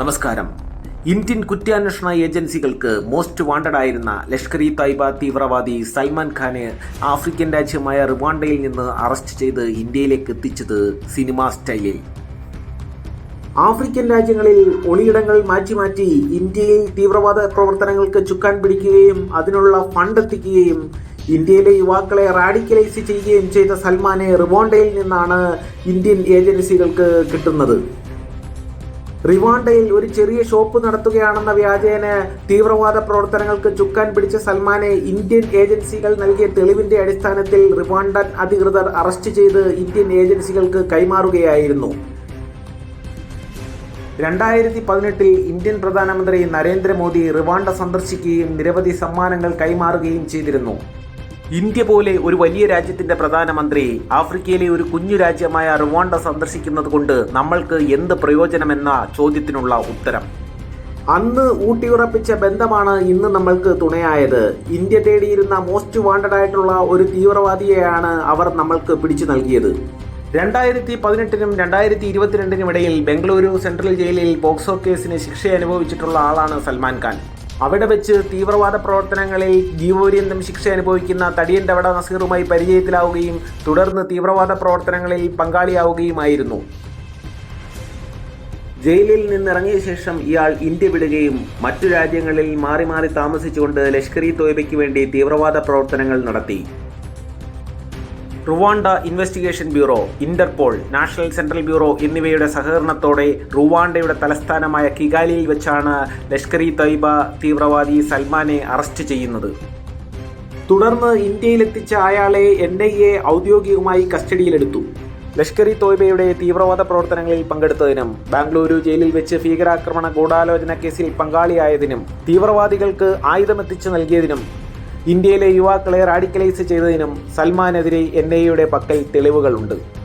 നമസ്കാരം. ഇന്ത്യൻ കുറ്റാന്വേഷണ ഏജൻസികൾക്ക് മോസ്റ്റ് വാണ്ടഡ് ആയിരുന്ന ലഷ്കർ ഇ തൈബ തീവ്രവാദി സൽമാൻ ഖാനെ ആഫ്രിക്കൻ രാജ്യമായ റിവാണ്ടയിൽ നിന്ന് അറസ്റ്റ് ചെയ്ത് ഇന്ത്യയിലേക്ക് എത്തിച്ചത് സിനിമാ സ്റ്റൈലിൽ. ആഫ്രിക്കൻ രാജ്യങ്ങളിൽ ഒളിയിടങ്ങൾ മാറ്റി മാറ്റി ഇന്ത്യയിൽ തീവ്രവാദ പ്രവർത്തനങ്ങൾക്ക് ചുക്കാൻ പിടിക്കുകയും അതിനുള്ള ഫണ്ട് എത്തിക്കുകയും ഇന്ത്യയിലെ യുവാക്കളെ റാഡിക്കലൈസ് ചെയ്യുകയും ചെയ്ത സൽമാനെ റിവാണ്ടയിൽ നിന്നാണ് ഇന്ത്യൻ ഏജൻസികൾക്ക് കിട്ടുന്നത്. റിവാണ്ടയിൽ ഒരു ചെറിയ ഷോപ്പ് നടത്തുകയാണെന്ന വ്യാജേന തീവ്രവാദ പ്രവർത്തനങ്ങൾക്ക് ചുക്കാൻ പിടിച്ച സൽമാനെ ഇന്ത്യൻ ഏജൻസികൾ നൽകിയ തെളിവിന്റെ അടിസ്ഥാനത്തിൽ റിവാണ്ടൻ അധികൃതർ അറസ്റ്റ് ചെയ്ത് ഇന്ത്യൻ ഏജൻസികൾക്ക് കൈമാറുകയായിരുന്നു. രണ്ടായിരത്തി പതിനെട്ടിൽ ഇന്ത്യൻ പ്രധാനമന്ത്രി നരേന്ദ്രമോദി റിവാണ്ട സന്ദർശിക്കുകയും നിരവധി സമ്മാനങ്ങൾ കൈമാറുകയും ചെയ്തിരുന്നു. ഇന്ത്യ പോലെ ഒരു വലിയ രാജ്യത്തിന്റെ പ്രധാനമന്ത്രി ആഫ്രിക്കയിലെ ഒരു കുഞ്ഞു രാജ്യമായ റുവാണ്ട സന്ദർശിക്കുന്നത് കൊണ്ട് നമ്മൾക്ക് എന്ത് പ്രയോജനമെന്ന ചോദ്യത്തിനുള്ള ഉത്തരം. അന്ന് ഊട്ടിയുറപ്പിച്ച ബന്ധമാണ് ഇന്ന് നമ്മൾക്ക് തുണയായത്. ഇന്ത്യ തേടിയിരുന്ന മോസ്റ്റ് വാണ്ടഡ് ആയിട്ടുള്ള ഒരു തീവ്രവാദിയെയാണ് അവർ നമ്മൾക്ക് പിടിച്ചു നൽകിയത്. രണ്ടായിരത്തി പതിനെട്ടിനും രണ്ടായിരത്തി ഇരുപത്തിരണ്ടിനും ഇടയിൽ ബംഗളൂരു സെൻട്രൽ ജയിലിൽ പോക്സോ കേസിന് ശിക്ഷ അനുഭവിച്ചിട്ടുള്ള ആളാണ് സൽമാൻ ഖാൻ. അവിടെ വെച്ച് തീവ്രവാദ പ്രവർത്തനങ്ങളിൽ ജീവപര്യന്തം ശിക്ഷ അനുഭവിക്കുന്ന തടിയൻ തവട നസീറുമായി പരിചയത്തിലാവുകയും തുടർന്ന് തീവ്രവാദ പ്രവർത്തനങ്ങളിൽ പങ്കാളിയാവുകയുമായിരുന്നു. ജയിലിൽ നിന്നിറങ്ങിയ ശേഷം ഇയാൾ ഇന്ത്യ വിടുകയും മറ്റു രാജ്യങ്ങളിൽ മാറി മാറി താമസിച്ചുകൊണ്ട് ലഷ്കർ ഇ തോയ്ബയ്ക്ക് വേണ്ടി തീവ്രവാദ പ്രവർത്തനങ്ങൾ നടത്തി. Rwanda investigation bureau Interpol national central bureau എന്നിവയുടെ സഹകരണത്തോടെ റുവാണ്ടയുടെ തലസ്ഥാനമായ കിഗാലിയിൽ വെച്ചാണ് ലഷ്കർ ഇ തൈബ തീവ്രവാദി സൽമാനെ അറസ്റ്റ് ചെയ്യുന്നത്. തുടർന്ന് ഇന്ത്യയിലെത്തിച്ച അയാളെ എൻ ഐ എ ഔദ്യോഗികമായി കസ്റ്റഡിയിലെടുത്തു. ലഷ്കർ ഇ തോയ്ബയുടെ തീവ്രവാദ പ്രവർത്തനങ്ങളിൽ പങ്കെടുത്തതിനും ബാംഗ്ലൂരു ജയിലിൽ വെച്ച് ഭീകരാക്രമണ ഗൂഢാലോചന കേസിൽ പങ്കാളിയായതിനും തീവ്രവാദികൾക്ക് ആയുധമെത്തിച്ചു നൽകിയതിനും ഇന്ത്യയിലെ യുവാക്കളെ റാഡിക്കലൈസ് ചെയ്തതിനും സൽമാനെതിരെ എൻ ഐ എയുടെ പക്കൽ തെളിവുകളുണ്ട്.